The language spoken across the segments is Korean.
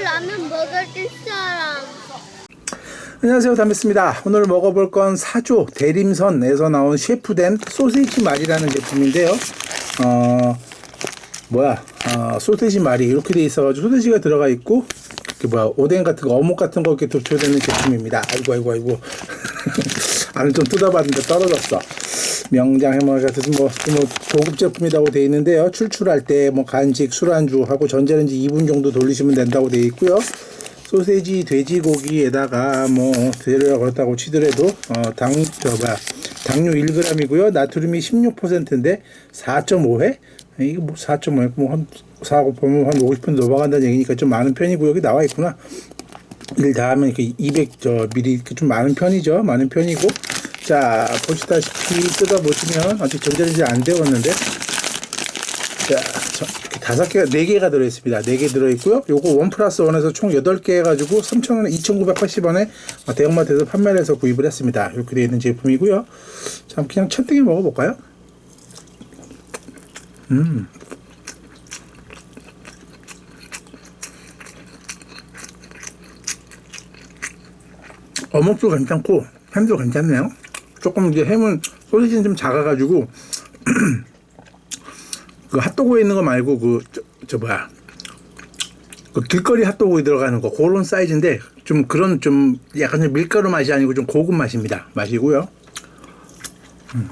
라면 먹을 사람. 안녕하세요. 담배입니다. 오늘 먹어볼 건 사조 대림선에서 나온 셰프된 소세지 말이라는 제품인데요. 어 뭐야? 어, 소세지 말이 이렇게 돼 있어가지고 소세지가 들어가 있고 그 뭐야? 오뎅 같은 거 어묵 같은 거 이렇게 도초되는 제품입니다. 아이고 아이고 아이고. 안을 좀 뜯어봤는데 떨어졌어 명장 해먹 같은 뭐, 뭐 고급 제품이라고 돼 있는데요. 출출할 때 뭐 간식 술안주 하고 전자레인지 2분 정도 돌리시면 된다고 돼 있고요. 소세지 돼지고기에다가 뭐 드려 그렇다고 치더라도 어 당 저 뭐야 당류 1g이고요. 나트륨이 16%인데 4.5회? 이게 뭐 4.5회? 뭐한 사고 보면 한 50분 넘어간다는 얘기니까 좀 많은 편이고 여기 나와 있구나. 일다 하면 이렇게 200 저 미리 이렇게 좀 많은 편이죠. 많은 편이고 자 보시다시피 뜯어 보시면 아직 전자레인지 안 데웠는데 자, 저, 이렇게 다섯 개가, 네 개가 들어있습니다. 네 개 들어있고요. 요거 원 플러스 원에서 총 여덟 개 해가지고 3,000원에, 2,980원에 대형마트에서 판매를 해서 구입을 했습니다. 이렇게 되어 있는 제품이고요. 자, 그냥 첫 등에 먹어볼까요? 음. 어묵도 괜찮고, 햄도 괜찮네요. 조금 이제 햄은, 소시지는 좀 작아가지고, 그 핫도그에 있는 거 말고 그저 뭐야? 그 길거리 핫도그에 들어가는 거 그런 사이즈인데 좀 그런 좀 약간 좀 밀가루 맛이 아니고 좀 고급 맛입니다. 맛이고요. 음.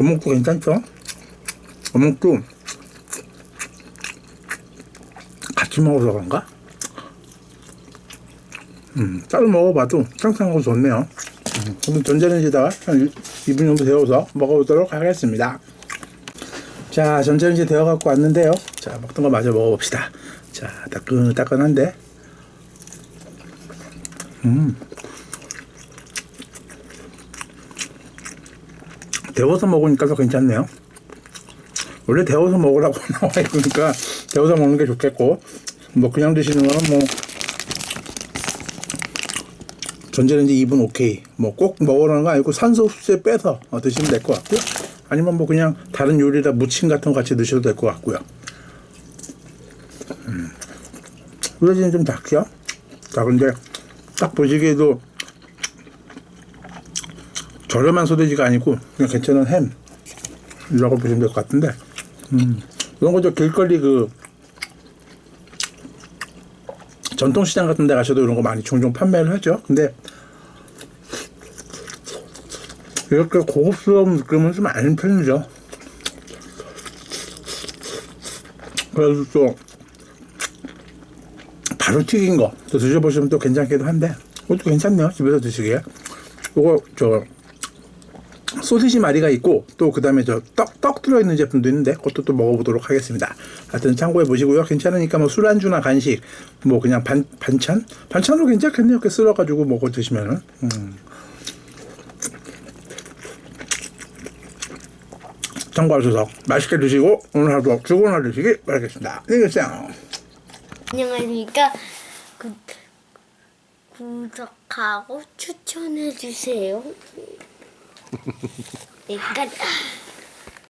어묵도 괜찮죠? 어묵도 같이 먹어서 그런가? 음, 따로 먹어봐도 상상하고 좋네요. 음, 그럼 전자레인지다가 한 2분 정도 데워서 먹어보도록 하겠습니다 자, 전자레인지 데워 갖고 왔는데요. 자, 먹던 거 마저 먹어봅시다. 자, 따끈따끈한데. 음. 데워서 먹으니까 더 괜찮네요. 원래 데워서 먹으라고 나와 있으니까 데워서 먹는 게 좋겠고, 뭐 그냥 드시는 거는 뭐 전자레인지 2분 오케이. 뭐 꼭 먹으라는 거 아니고 산소 흡수에 빼서 어, 드시면 될 것 같고요. 아니면 뭐 그냥 다른 요리에다 무침 같은 거 같이 드셔도 될 것 같고요. 음. 소세지는 좀 작죠? 작은데 딱 보시기에도 저렴한 소세지가 아니고 그냥 괜찮은 햄이라고 보시면 될 것 같은데 음. 이런 거죠 길거리 그 전통시장 같은 데 가셔도 이런 거 많이 종종 판매를 하죠. 근데 이렇게 고급스러운 느낌은 좀 아닌 편이죠. 그래서 또 바로 튀긴 거 또 드셔보시면 또 괜찮기도 한데 그것도 괜찮네요. 집에서 드시기에. 요거 저 소시지 마리가 있고 또 그다음에 저떡떡 들어있는 제품도 있는데 그것도 또 먹어보도록 하겠습니다. 하여튼 참고해 보시고요. 괜찮으니까 뭐 술안주나 간식 뭐 그냥 반 반찬 반찬으로 괜찮겠네요. 이렇게 쓸어가지고 먹어 드시면은. 음. 참고하셔서 맛있게 드시고 오늘 하루도 즐거운 하루 되시기 바라겠습니다. 안녕히 계세요. 안녕하십니까. 구, 구독하고 추천해 주세요. 내가